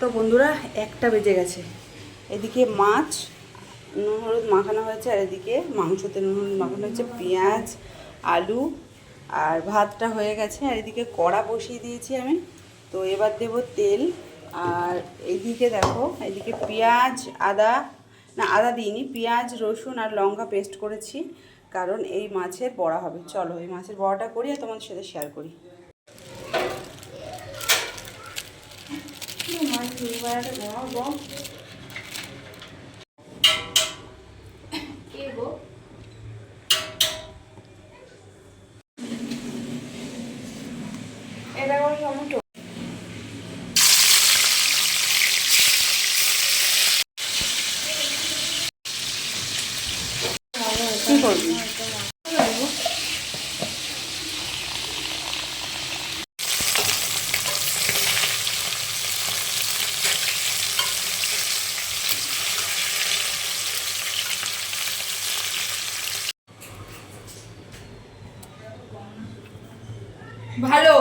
তো বন্ধুরা, একটা বেজে গেছে। এদিকে মাছ, নুন, হলুদ মাখানো হয়েছে, আর এদিকে মাংসতে নুন হলুদ মাখানো হয়েছে, পেঁয়াজ, আলু, আর ভাতটা হয়ে গেছে, আর এদিকে কড়া বসিয়ে দিয়েছি আমি। তো এবার দেব তেল, আর এইদিকে দেখো, এদিকে পেঁয়াজ, আদা, না, আদা দিইনি, পেঁয়াজ, রসুন, আর লঙ্কা পেস্ট করেছি, কারণ এই মাছের বড়া হবে। চলো, এই মাছের বড়াটা করি, আর তোমাদের সাথে শেয়ার করি। এটা কোনো টমেটো রে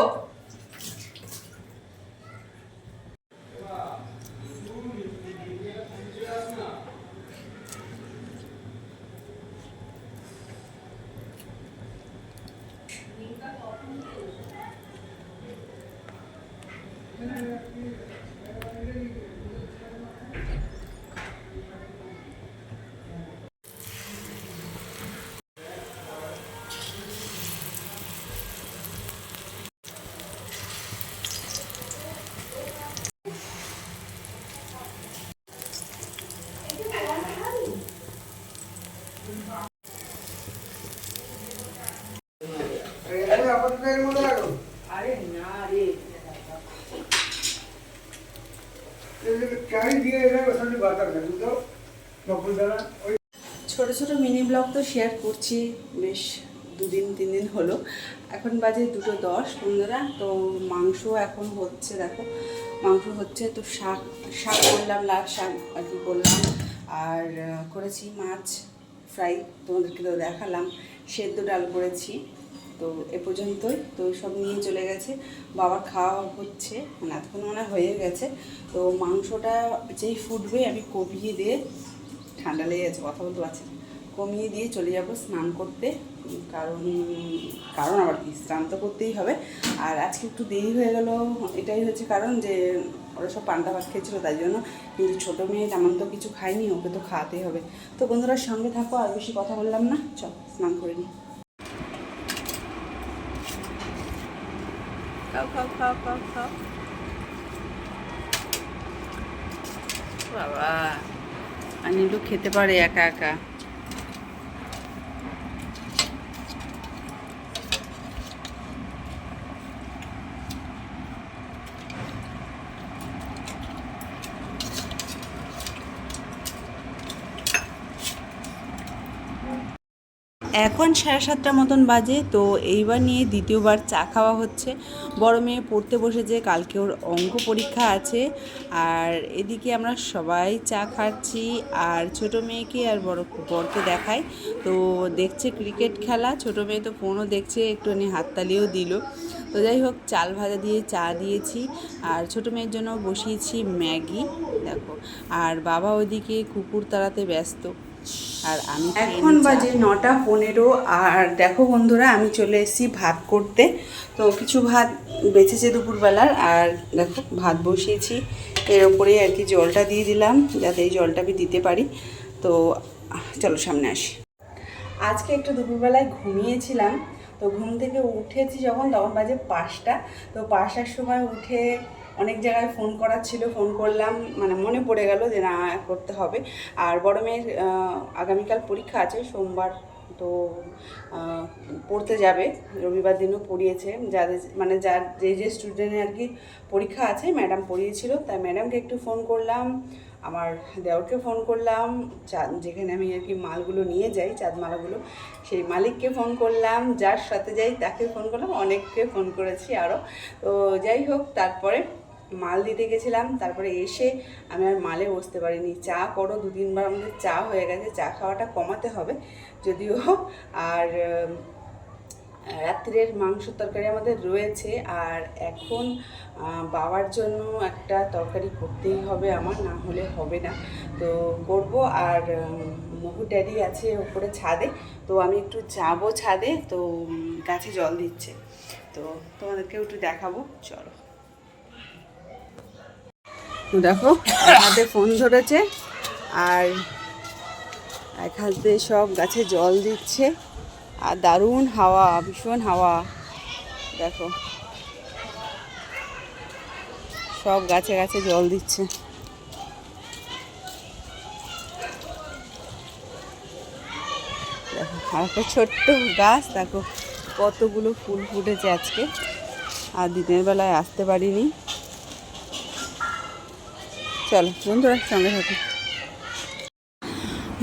ছোট ছোট মিনি ব্লগ তো শেয়ার করছি, বেশ দুদিন, তিন দিন হলো। এখন বাজে দুটো দশ, বন্ধুরা, তো মাংস এখন হচ্ছে, দেখো, মাংস হচ্ছে তো শাক শাক করলাম, লাল শাক আর কি করলাম, আর করেছি মাছ। ফ্রাই তোমাদেরকে তো দেখালাম, সেদ্ধ ডাল করেছি, তো এ পর্যন্তই, তো সব নিয়ে চলে গেছে, বাবার খাওয়া হচ্ছে মানে এতক্ষণ মনে হয়ে গেছে, তো মাংসটা যেই ফুটবে আমি কমিয়ে দিয়ে, ঠান্ডা লেগে গেছে, কথা বলতে পারছি কমিয়ে দিয়ে চলে যাব স্নান করতে, কারণ কারণ আবার কি, স্নান তো করতেই হবে, আর আজকে একটু দেরি হয়ে গেল, এটাই হচ্ছে কারণ যে ওরা সব পান্তা ভাত খেয়েছিলো, তাই জন্য কিন্তু ছোটো মেয়ে তেমন তো কিছু খায়নি, ওকে তো খাওয়াতেই হবে। তো বন্ধুরা সঙ্গে থাকো, আর বেশি কথা বললাম না, চল স্নান করে নিই খাও খাও খাও খাও খাও। বাবা খেতে পারে একা একা। এখন সাড়ে সাতটা মতন বাজে, তো এইবার নিয়ে দ্বিতীয়বার চা খাওয়া হচ্ছে। বড় মেয়ে পড়তে বসেছে, কালকে ওর অঙ্ক পরীক্ষা আছে। আর এদিকে আমরা সবাই চা খাচ্ছি, আর ছোট মেয়েকে আর বড় বরকে দেখাই। তো দেখছে ক্রিকেট খেলা, ছোট মেয়ে তো ফোনও দেখছে, একটুখানি হাততালিও দিল। তো যাই হোক, চাল ভাজা দিয়ে চা দিয়েছি, আর ছোট মেয়ের জন্য বসিয়েছি ম্যাগি, দেখো। আর বাবা ওদিকে কুকুর তাড়াতে ব্যস্ত। আর আমি এখন বাজে নটা পনেরো আর দেখো বন্ধুরা আমি চলে এসেছি ভাত করতে। তো কিছু ভাত বেঁচেছে দুপুরবেলার আর দেখো ভাত বসিয়েছি। এর ওপরে আর কি জলটা দিয়ে দিলাম যাতে এই জলটা আমি দিতে পারি। তো চলো সামনে আসি। আজকে একটু দুপুরবেলায় ঘুমিয়েছিলাম। তো ঘুম থেকে উঠেছি যখন তখন বাজে পাঁচটা। তো পাঁচটার সময় উঠে অনেক জায়গায় ফোন করার ছিল, ফোন করলাম মানে মনে পড়ে গেল যে না, করতে হবে। আর বড় মেয়ের আগামীকাল পরীক্ষা আছে, সোমবার তো পড়তে যাবে। রবিবার দিনও পড়িয়েছে। যাদের মানে যার, যে যে স্টুডেন্টের আর কি পরীক্ষা আছে ম্যাডাম পড়িয়েছিল, তাই ম্যাডামকে একটু ফোন করলাম, আমার দেওরকে ফোন করলাম চাঁদ যেখানে আমি আর কি মালগুলো নিয়ে যাই চাঁদমালাগুলো সেই মালিককে ফোন করলাম, যার সাথে যাই তাকে ফোন করলাম, অনেককে ফোন করেছি আরও তো যাই হোক, তারপরে মাল দিতে গেছিলাম, তারপরে এসে আমি আর মালে বসতে পারিনি। চা করো দু তিনবার আমাদের চা হয়ে গেছে, চা খাওয়াটা কমাতে হবে। যদিও আর রাত্রের মাংস তরকারি আমাদের রয়েছে, আর এখন বাবার জন্য একটা তরকারি করতেই হবে আমার, না হলে হবে না। তো করব, আর মহু ড্যাডি আছে ওপরে ছাদে, তো আমি একটু যাব ছাদে, তো গাছে জল দিচ্ছে। তো তোমাদেরকেও একটু দেখাবো, চলো। দেখো হাতে ফোন ধরেছে আর এক হাতে সব গাছে জল দিচ্ছে। আর দারুণ হাওয়া, ভীষণ হাওয়া। দেখো, সব গাছে গাছে জল দিচ্ছে। দেখো ছোট্ট গাছ, দেখো, কতগুলো ফুল ফুটেছে আজকে। আর দিনের বেলায় আসতে পারিনি। চলো, বন্ধুরা, সঙ্গে থাকো।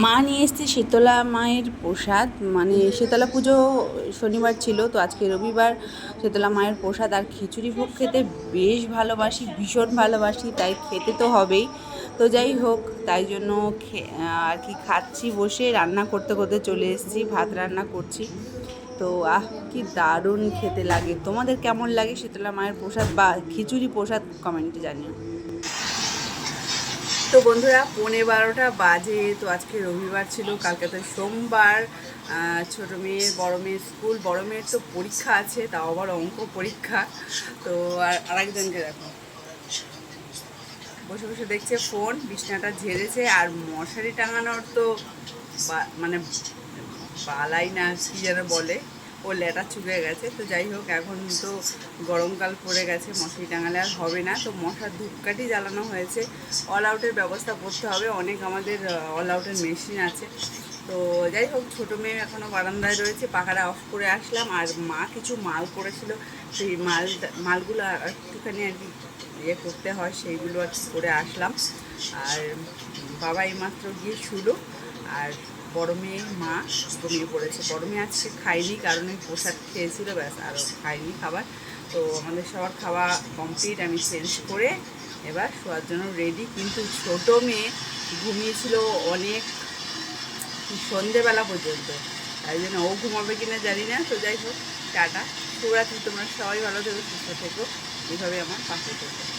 মা নিয়ে এসছে শীতলা মায়ের প্রসাদ। মানে শীতলা পুজো শনিবার ছিল, তো আজকে রবিবার। শীতলা মায়ের প্রসাদ আর খিচুড়ি ভোগ খেতে বেশ ভালোবাসি, ভীষণ ভালোবাসি, তাই খেতে তো হবেই। তো যাই হোক, তাই জন্য আর কি খাচ্ছি, বসে রান্না করতে করতে চলে এসেছি, ভাত রান্না করছি। তো আহ, কি দারুণ খেতে লাগে। তোমাদের কেমন লাগে শীতলা মায়ের প্রসাদ বা খিচুড়ি প্রসাদ কমেন্টে জানিও। তো বন্ধুরা, পৌনে বারোটা বাজে, তো আজকে রবিবার ছিল, কালকে তো সোমবার। ছোট মেয়ের, বড় মেয়ের স্কুল, বড় মেয়ের তো পরীক্ষা আছে, তাও আবার অঙ্ক পরীক্ষা। তো আর আরেকজনকে দেখো। বসে বসে দেখছে ফোন, বিছনাটা ঝেড়েছে, আর মশারি টাঙানোর তো মানে বালাই না, কি যেন বলে। ও লেটা চুকে গেছে। তো যাই হোক, এখন তো গরমকাল পড়ে গেছে, মশারি টাঙালে আর হবে না। তো মশার ধূপকাঠি জ্বালানো হয়েছে। অল আউটের ব্যবস্থা করতে হবে। অনেক আমাদের অল আউটের মেশিন আছে। তো যাই হোক, ছোটো মেয়ে এখনও বারান্দায় রয়েছে। পাখাটা অফ করে আসলাম। আর মা কিছু মাল করেছিল সেই মাল, মালগুলো একটুখানি আর কি ইয়ে করতে হয়, সেইগুলো আর করে আসলাম। আর বাবা এইমাত্র গিয়ে শুলো। আর বড় মেয়ে মা ঘুমিয়ে পড়েছে। বড় মেয়ে আজকে খাইনি, কারণ ওই প্রসাদ খেয়েছিল, ব্যাস, আর খাইনি খাবার। তো আমাদের সবার খাওয়া কমপ্লিট আমি চেঞ্জ করে এবার শোয়ার জন্য রেডি কিন্তু ছোট মেয়ে ঘুমিয়েছিল অনেক সন্ধেবেলা পর্যন্ত। তাই জন্য ও ঘুমাবে কিনা জানি না, তো যাই হোক, টাটা। শুভরাত্রি, তোমরা সবাই ভালো থেকো, সুস্থ থেকো। এইভাবে আমার পাশে থেকো।